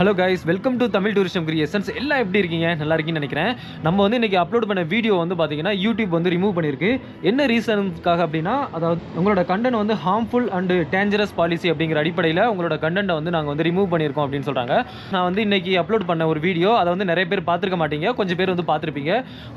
Hello guys welcome to Tamil tourism creations எல்லாம் எப்படி இருக்கீங்க? நல்லா இருக்கீங்கன்னு நினைக்கிறேன். நம்ம வந்து இன்றைக்கி அப்லோட் பண்ண வீடியோ வந்து பார்த்தீங்கன்னா யூடியூப் வந்து ரிமூவ் பண்ணியிருக்கு என்ன ரீசனுக்காக அப்படின்னா அதாவது உங்களோட கண்டென்ட் வந்து ஹார்ம்ஃபுல் அண்டு டேஞ்சரஸ் பாலிசி அப்படிங்கிற அடிப்படையில் உங்களோட கண்டென்ட்டை வந்து நாங்கள் வந்து ரிமூவ் பண்ணியிருக்கோம் அப்படின்னு சொல்கிறாங்க நான் வந்து இன்றைக்கி அப்லோட் பண்ண ஒரு வீடியோ அதை வந்து நிறைய பேர் பார்த்துருக்க மாட்டீங்க. கொஞ்சம் பேர் வந்து பார்த்துருப்பீங்க.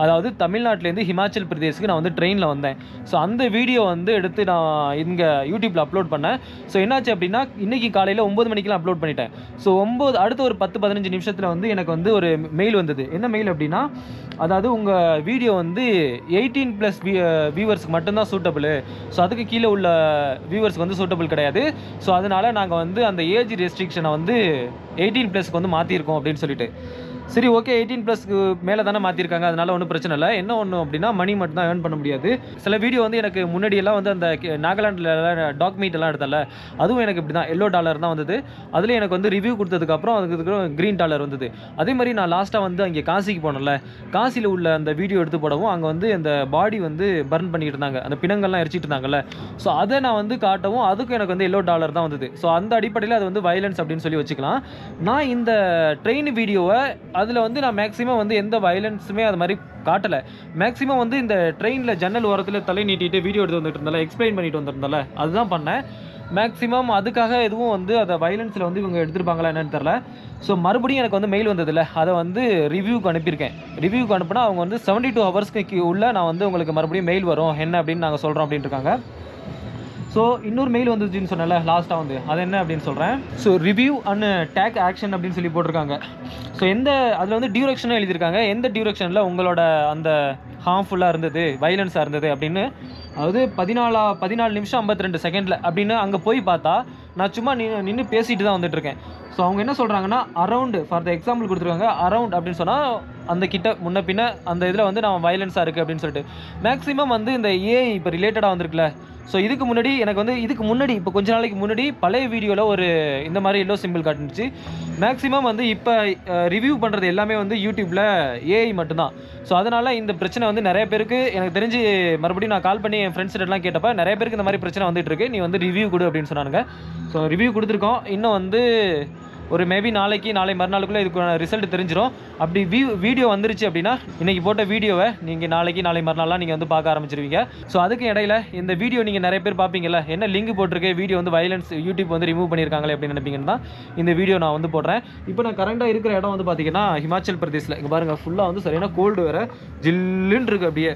அதாவது தமிழ்நாட்டிலேருந்து ஹிமாச்சல் பிரதேஷுக்கு நான் வந்து ட்ரெயினில் வந்தேன். ஸோ அந்த வீடியோ வந்து எடுத்து நான் இங்கே யூடியூப்பில் அப்லோட் பண்ணேன். ஸோ என்னாச்சு அப்படின்னா இன்றைக்கி காலையில் ஒம்பது மணிக்கெலாம் அப்லோட் பண்ணிட்டேன். ஸோ ஒம்பது அடுத்த ஒரு பத்து பதினஞ்சு நிமிஷத்தில் வந்து எனக்கு வந்து ஒரு மெயில் வந்தது. என்ன மெயில் அப்படின்னா அதாவது உங்கள் வீடியோ வந்து எயிட்டீன் ப்ளஸ் வியூவர்ஸ்க்கு மட்டும்தான் சூட்டபிள் ஸோ அதுக்கு கீழே உள்ள வியூவர்ஸ்க்கு வந்து சூட்டபிள் கிடையாது. ஸோ அதனால் நாங்கள் வந்து அந்த ஏஜ் ரெஸ்ட்ரிக்ஷனை வந்து எயிட்டீன் ப்ளஸ்க்கு வந்து மாற்றிருக்கோம் அப்படின்னு சொல்லிட்டு. சரி ஓகே எயிட்டீன் ப்ளஸ்க்கு மேலே தானே மாற்றிருக்காங்க அதனால் ஒன்றும் பிரச்சனை இல்லை. என்ன ஒன்று அப்படின்னா மணி மட்டும் தான் ஏர்ன் பண்ண முடியாது. சில வீடியோ வந்து எனக்கு முன்னாடியெல்லாம் வந்து அந்த நாகாலாண்டில் டாக் மீட் எல்லாம் எடுத்தல அதுவும் எனக்கு இப்படி தான் எல்லோ டாலர் தான் வந்தது. அதில் எனக்கு வந்து ரிவ்யூ கொடுத்ததுக்கப்புறம் அதுக்கு க்ரீன் டாலர் வந்தது. அதே மாதிரி நான் லாஸ்ட்டாக வந்து அங்கே காசிக்கு போனேன்ல. காசியில் உள்ள அந்த வீடியோ எடுத்து போடவும் அங்கே வந்து அந்த பாடி வந்து பர்ன் பண்ணிட்டு இருந்தாங்க. அந்த பிணங்கள்லாம் எரிச்சிட்டு இருந்தாங்கல்ல. ஸோ அதை நான் வந்து காட்டவும் அதுக்கும் எனக்கு வந்து எல்லோ டாலர் தான் வந்தது. ஸோ அந்த அடிப்படையில் அது வந்து வயலன்ஸ் அப்படின்னு சொல்லி வச்சுக்கலாம். நான் இந்த ட்ரெயின் வீடியோவை அதில் வந்து நான் மேக்ஸிமம் வந்து எந்த வயலன்ஸுமே அது மாதிரி காட்டலை. மேக்ஸிமம் வந்து இந்த ட்ரெயினில் ஜன்னல் ஓரத்தில் தலை நீட்டிட்டு வீடியோ எடுத்து வந்துட்டு இருந்தால எக்ஸ்பிளைன் பண்ணிட்டு வந்திருந்தால அதுதான் பண்ணேன். மேக்ஸிமம் அதுக்காக எதுவும் வந்து அதை வயலன்ஸில் வந்து இவங்க எடுத்துருப்பாங்களா என்னன்னு தெரில ஸோ மறுபடியும் எனக்கு வந்து மெயில் வந்ததில்ல அதை வந்து ரிவ்யூக்கு அனுப்பியிருக்கேன். ரிவ்யூக்கு அனுப்புனா அவங்க வந்து செவன்ட்டி டூ ஹவர்ஸ்க்கு உள்ள நான் வந்து உங்களுக்கு மறுபடியும் மெயில் வரும் என்ன அப்படின்னு நாங்கள் சொல்கிறோம் அப்படின்ட்டு இருக்காங்க. ஸோ இன்னொரு மெயில் வந்துச்சுன்னு சொன்னல லாஸ்ட்டாக வந்து. அது என்ன அப்படின்னு சொல்கிறேன் so review and take action அப்படின்னு சொல்லி போட்டிருக்காங்க. ஸோ எந்த அதில் வந்து டியூரக்ஷனும் எழுதியிருக்காங்க. எந்த டியூரக்ஷனில் உங்களோட அந்த ஹார்ம்ஃபுல்லாக இருந்தது வைலன்ஸாக இருந்தது அப்படின்னு அதாவது பதினாலா பதினாலு நிமிஷம் ஐம்பத்தி ரெண்டு செகண்டில் அப்படின்னு அங்கே போய் பார்த்தா நான் சும்மா நின்று நின்று பேசிட்டு தான் வந்துட்டுருக்கேன். ஸோ அவங்க என்ன சொல்கிறாங்கன்னா அரவுண்டு ஃபார் த எக்ஸாம்பிள் கொடுத்துருக்காங்க அரவுண்ட் அப்படின்னு சொன்னால் அந்த கிட்ட முன்ன பின்ன அந்த இதில் வந்து நான் வயலன்ஸாக இருக்குது அப்படின்னு சொல்லிட்டு. மேக்ஸிமம் வந்து இந்த ஏஐ இப்போ ரிலேட்டடாக வந்திருக்குல்ல ஸோ இதுக்கு முன்னாடி எனக்கு வந்து இதுக்கு முன்னாடி இப்போ கொஞ்ச நாளைக்கு முன்னாடி பழைய வீடியோவில் ஒரு இந்த மாதிரி எல்லோ சிம்பிள் காட்டுனுச்சு மேக்ஸிமம் வந்து இப்போ ரிவ்யூ பண்ணுறது எல்லாமே வந்து யூடியூப்பில் ஏஐ மட்டும்தான். ஸோ அதனால் இந்த பிரச்சனை வந்து நிறைய பேருக்கு எனக்கு தெரிஞ்சு மறுபடியும் நான் கால் பண்ணி என் ஃப்ரெண்ட்ஸ்கிட்டலாம் கேட்டப்ப நிறைய பேருக்கு இந்த மாதிரி பிரச்சனை வந்துட்டு இருக்கு. நீ வந்து ரிவ்யூ கொடு அப்படின்னு சொன்னாங்க ஸோ ரிவ்யூ கொடுத்துருக்கோம். இன்னும் வந்து ஒரு மேபி நாளைக்கு நாளை மறுநாளுக்குள்ளே இதுக்கான ரிசல்ட் தெரிஞ்சிடும் அப்படி வீ வீடியோ வந்துருச்சு அப்படின்னா இன்றைக்கி போட்ட வீடியோவை நீங்கள் நாளைக்கு நாளை மறுநாளாக நீங்கள் வந்து பார்க்க ஆரம்பிச்சிருவீங்க. ஸோ அதுக்கு இடையில இந்த வீடியோ நீங்கள் நிறைய பேர் பார்ப்பீங்கல்ல என்ன லிங்க் போட்டிருக்கு வீடியோ வந்து வயலன்ஸ் யூடியூப் வந்து ரிமூவ் பண்ணியிருக்காங்களே அப்படின்னு நினைப்பீங்கன்னா இந்த வீடியோ நான் வந்து போடுறேன். இப்போ நான் கரண்டாக இருக்கிற இடம் வந்து பார்த்தீங்கன்னா ஹிமாச்சல் பிரதேஷில் இங்கே பாருங்கள் ஃபுல்லாக வந்து சரியான கோல்டு வேறு. ஜில்லுன்னு இருக்குது அப்படியே.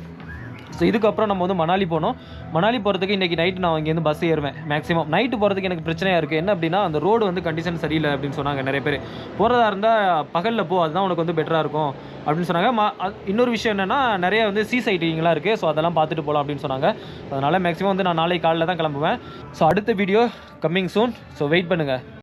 ஸோ இதுக்கப்புறம் நம்ம வந்து மணாலி போனோம். மணாலி போகிறதுக்கு இன்றைக்கி நைட்டு நான் இங்கேருந்து பஸ் ஏறுவேன் மேக்ஸிமம் நைட்டு போகிறதுக்கு எனக்கு பிரச்சனையாக இருக்குது என்ன அப்படின்னா அந்த ரோடு வந்து கண்டிஷன் சரியில்லை அப்படின்னு சொன்னாங்க நிறைய பேர். போகிறதா இருந்தால் பகலில் போ அதுதான் உனக்கு வந்து பெட்டராக இருக்கும் அப்படின்னு சொன்னாங்க. மா இன்னொரு விஷயம் என்னென்னா நிறைய வந்து சீ சைட்டிங்லாம் இருக்குது ஸோ அதெல்லாம் பார்த்துட்டு போகலாம் அப்படின்னு சொன்னாங்க. அதனால் மேக்ஸிமம் வந்து நான் நாளைக்கு காலையில் தான் கிளம்புவேன். ஸோ அடுத்த video coming soon so wait பண்ணுங்கள்